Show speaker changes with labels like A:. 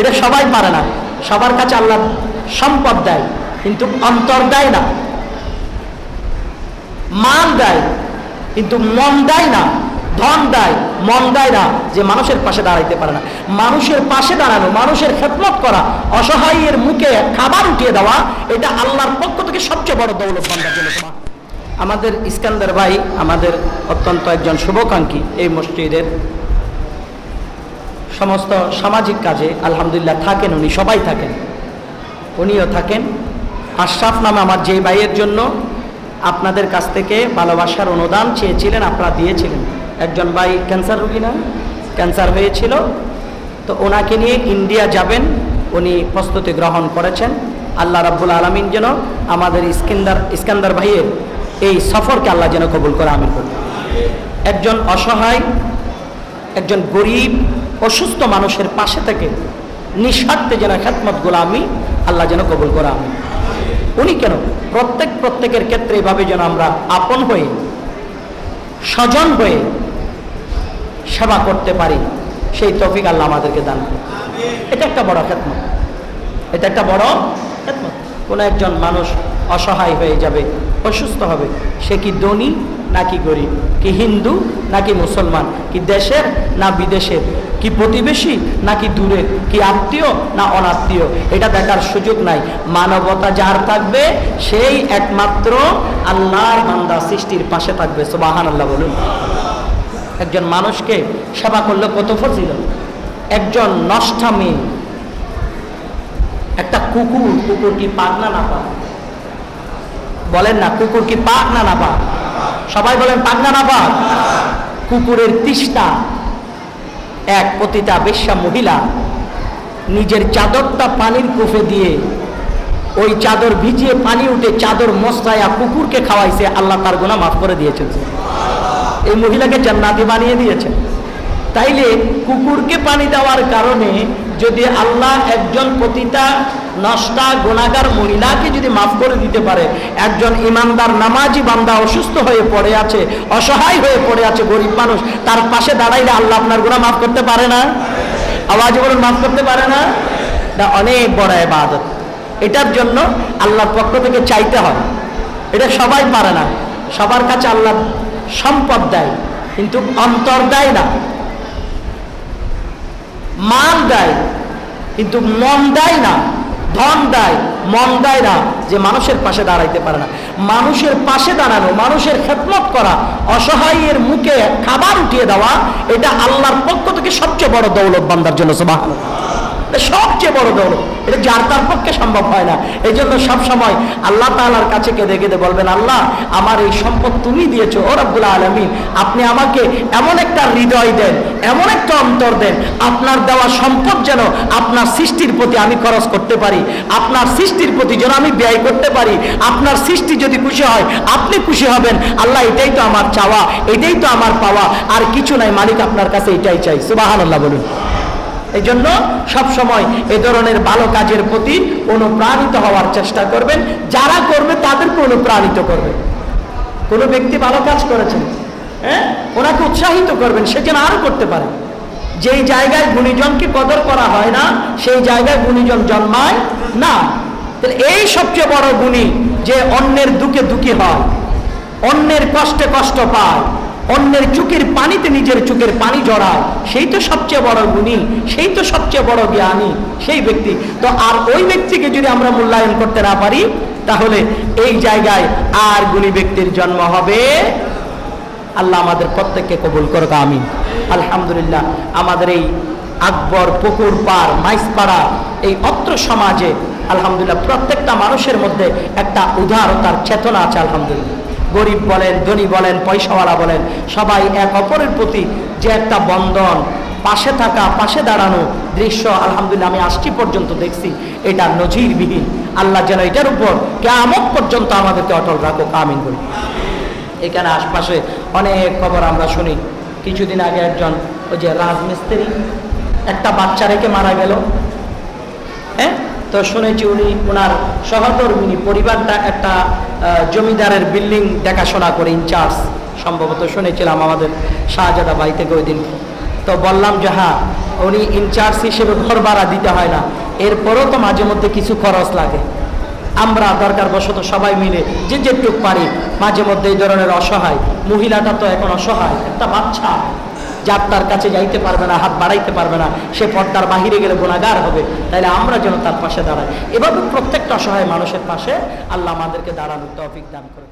A: এটা সবাই পারে না। সবার কাছে আল্লাহ সম্পদ দেয়, কিন্তু অন্তর দেয় না। মান দেয়, কিন্তু মন দেয় না। ধন দেয়, মন দেয় না যে মানুষের পাশে দাঁড়াইতে পারে না। মানুষের পাশে দাঁড়ানো, মানুষের খেদমত করা, অসহায়ের মুখে খাবার উঠিয়ে দেওয়া, এটা আল্লাহর পক্ষ থেকে সবচেয়ে বড় দৌলত বান্দার জন্য। আমাদের ইস্কান্দার ভাই, আমাদের অত্যন্ত একজন শুভকাঙ্ক্ষী এই মসজিদের সমস্ত সামাজিক কাজে আলহামদুলিল্লাহ থাকেন উনি, সবাই থাকেন। উনিও থাকেন। আশরাফ নামে আমার যে ভাইয়ের জন্য আপনাদের কাছ থেকে ভালোবাসার অনুদান চেয়েছিলেন, আপনারা দিয়েছিলেন। একজন ভাই ক্যান্সার রুগী না? ক্যান্সার হয়েছিল। তো ওনাকে নিয়ে ইন্ডিয়া যাবেন, উনি প্রস্তুতি গ্রহণ করেছেন। আল্লাহ রাব্বুল আলমিন যেন আমাদের ইস্কিন্দার, ইস্কান্দার ভাইয়ের এই সফরকে আল্লাহ যেন কবুল করে, আমিন করুন। একজন অসহায় একজন গরিব, অসুস্থ মানুষের পাশে থেকে নিঃস্বার্থে যেন খেদমত গোলামি আল্লাহ যেন কবুল করা আমি উনি কেন? প্রত্যেক, প্রত্যেকের ক্ষেত্রে এভাবে যেন আমরা আপন হয়ে, স্বজন হয়ে সেবা করতে পারি, সেই তফিক আল্লাহ আমাদেরকে দান এটা একটা বড় খেদমত। এটা একটা বড় খেদমত। কোনো একজন মানুষ অসহায় হয়ে যাবে, অসুস্থ হবে। সে কি ধনী নাকি গরিব? কি হিন্দু নাকি মুসলমান? কি দেশের না বিদেশের? কি প্রতিবেশী নাকি দূরের? কি আত্মীয় না অনাত্মীয়? এটা দেখার সুযোগ নাই। মানবতা যার থাকবে, সেই একমাত্র আল্লাহর বান্দা সৃষ্টির পাশে থাকবে। সুবাহান আল্লাহ বলুন। একজন মানুষকে সেবা করলে কত ফজিল একজন নষ্টা মেয়ে একটা কুকুর কুকুর কি পাক না না পাক বলেন না, কুকুর কি পাক না না পাক? সবাই বলেন পাক না না পাক। কুকুরের তৃষ্ণা, এক পতিতা বেশ্যা মহিলা, নিজের চাদরটা পানির কুফে দিয়ে ওই চাদর ভিজিয়ে পানি উঠে চাদর মশলায়া কুকুরকে খাওয়াইছে, আল্লাহ তার গোনা মাফ করে দিয়েছেন। এই মহিলাকে জান্নাতি বানিয়ে দিয়েছেন। তাইলে কুকুরকে পানি দেওয়ার কারণে যদি আল্লাহ একজন পতিতা, নষ্টা গোনাগার মহিলাকে যদি মাফ করে দিতে পারে, একজন ইমানদার, নামাজি বান্দা অসুস্থ হয়ে পড়ে আছে, অসহায় হয়ে পড়ে আছে, গরিব মানুষ, তার পাশে দাঁড়াইলে আল্লাহ আপনার গুণা মাফ করতে পারে না? আওয়াজ বলুন, মাফ করতে পারে না? এটা অনেক বড় এবাদত এটার জন্য আল্লাহর পক্ষ থেকে চাইতে হয় এটা সবাই পারে না। সবার কাছে আল্লাহ সম্পদ দেয়, কিন্তু অন্তর দেয় না। মান দেয়, কিন্তু মন দেয় না, ধন দেয়, মন দেয় না যে মানুষের পাশে দাঁড়াইতে পারে না। মানুষের পাশে দাঁড়ানো, মানুষের খেদমত করা, অসহায়ের মুখে খাবার উঠিয়ে দেওয়া, এটা আল্লাহর পক্ষ থেকে সবচেয়ে বড় দৌলত বান্দার জন্য সুবাহ সবচেয়ে বড় দৌলত। এটা যার তার পক্ষে সম্ভব হয় না। এই জন্য সবসময় আল্লাহ তালার কাছে কেঁদে কেঁদে বলবেন, আল্লাহ, আমার এই সম্পদ তুমি দিয়েছ, ও রব্বুল আলমিন। আপনি আমাকে এমন একটা হৃদয় দেন এমন একটা অন্তর দেন, আপনার দেওয়া সম্পদ যেন আপনার সৃষ্টির প্রতি আমি খরচ করতে পারি, আপনার সৃষ্টির প্রতি যেন আমি ব্যয় করতে পারি, আপনার সৃষ্টি যদি খুশি হয়, আপনি খুশি হবেন। আল্লাহ, এটাই তো আমার চাওয়া, এটাই তো আমার পাওয়া, আর কিছু নাই, মালিক আপনার কাছে এটাই চাই। সুবাহান আল্লাহ বলুন। এই জন্য সবসময় এ ধরনের ভালো কাজের প্রতি অনুপ্রাণিত হওয়ার চেষ্টা করবেন। যারা করবে, তাদেরকে অনুপ্রাণিত করবে। কোনো ব্যক্তি ভালো কাজ করেছেন? হ্যাঁ? ওনাকে উৎসাহিত করবেন, সে যেন আরও করতে পারে। যেই জায়গায় গুণীজনকে কদর করা হয় না, সেই জায়গায় গুণীজন জন্মায় না। তাহলে এই সবচেয়ে বড় গুণী যে অন্যের দুঃখে দুঃখী হয়, অন্যের কষ্টে কষ্ট পায়, অন্যের চুকের পানিতে নিজের চুকের পানি জড়ায়, সেই তো সবচেয়ে বড় গুণী, সেই তো সবচেয়ে বড় জ্ঞানী, সেই ব্যক্তি। তো আর ওই ব্যক্তিকে যদি আমরা মূল্যায়ন করতে না পারি, তাহলে এই জায়গায় আর গুণী ব্যক্তির জন্ম হবে আল্লাহ আমাদের প্রত্যেককে কবুল করুক আমি আলহামদুলিল্লাহ, আমাদের এই আকবর পুকুর পার, মাইসপাড়া, এই অত্র সমাজে আলহামদুলিল্লাহ প্রত্যেকটা মানুষের মধ্যে একটা উদারতার চেতনা আছে, আলহামদুলিল্লাহ। গরিব বলেন, ধনী বলেন, পয়সাওয়ালা বলেন, সবাই এক অপরের প্রতি যে একটা বন্ধন, পাশে থাকা, পাশে দাঁড়ানো দৃশ্য, আলহামদুলিল্লাহ, আমি আজটি পর্যন্ত দেখছি, এটা নজিরবিহীন। আল্লাহ যেন এটার উপর কেমন পর্যন্ত আমাদেরকে অটল রাখুক, আমিন বলি। এখানে আশপাশে অনেক খবর আমরা শুনি। কিছুদিন আগে একজন ওই যে রাজমিস্ত্রি, একটা বাচ্চা রেখে মারা গেল। হ্যাঁ? তো শুনেছি উনি ওনার সহকর্মিনী, পরিবারটা একটা জমিদারের বিল্ডিং দেখাশোনা করে ইনচার্জ সম্ভবত শুনেছিলাম আমাদের শাহজাদা বাড়ি থেকে ওই দিন। তো বললাম যে হ্যাঁ উনি ইনচার্জ হিসেবে ঘর ভাড়া দিতে হয় না। এরপরও তো মাঝে মধ্যে কিছু খরচ লাগে। আমরা দরকার বশত সবাই মিলে যে যেটুক পারি, মাঝে মধ্যে এই ধরনের অসহায়, মহিলাটা তো এখন অসহায়, একটা বাচ্চা যার তার কাছে যাইতে পারবে না, হাত বাড়াইতে পারবে না, সে পর্দার বাহিরে গেলে গোলাগার হবে, তাইলে আমরা যেন তার পাশে দাঁড়াই। এভাবে প্রত্যেকটা অসহায় মানুষের পাশে আল্লাহ আমাদেরকে দাঁড়ানোর তৌফিক দান করে।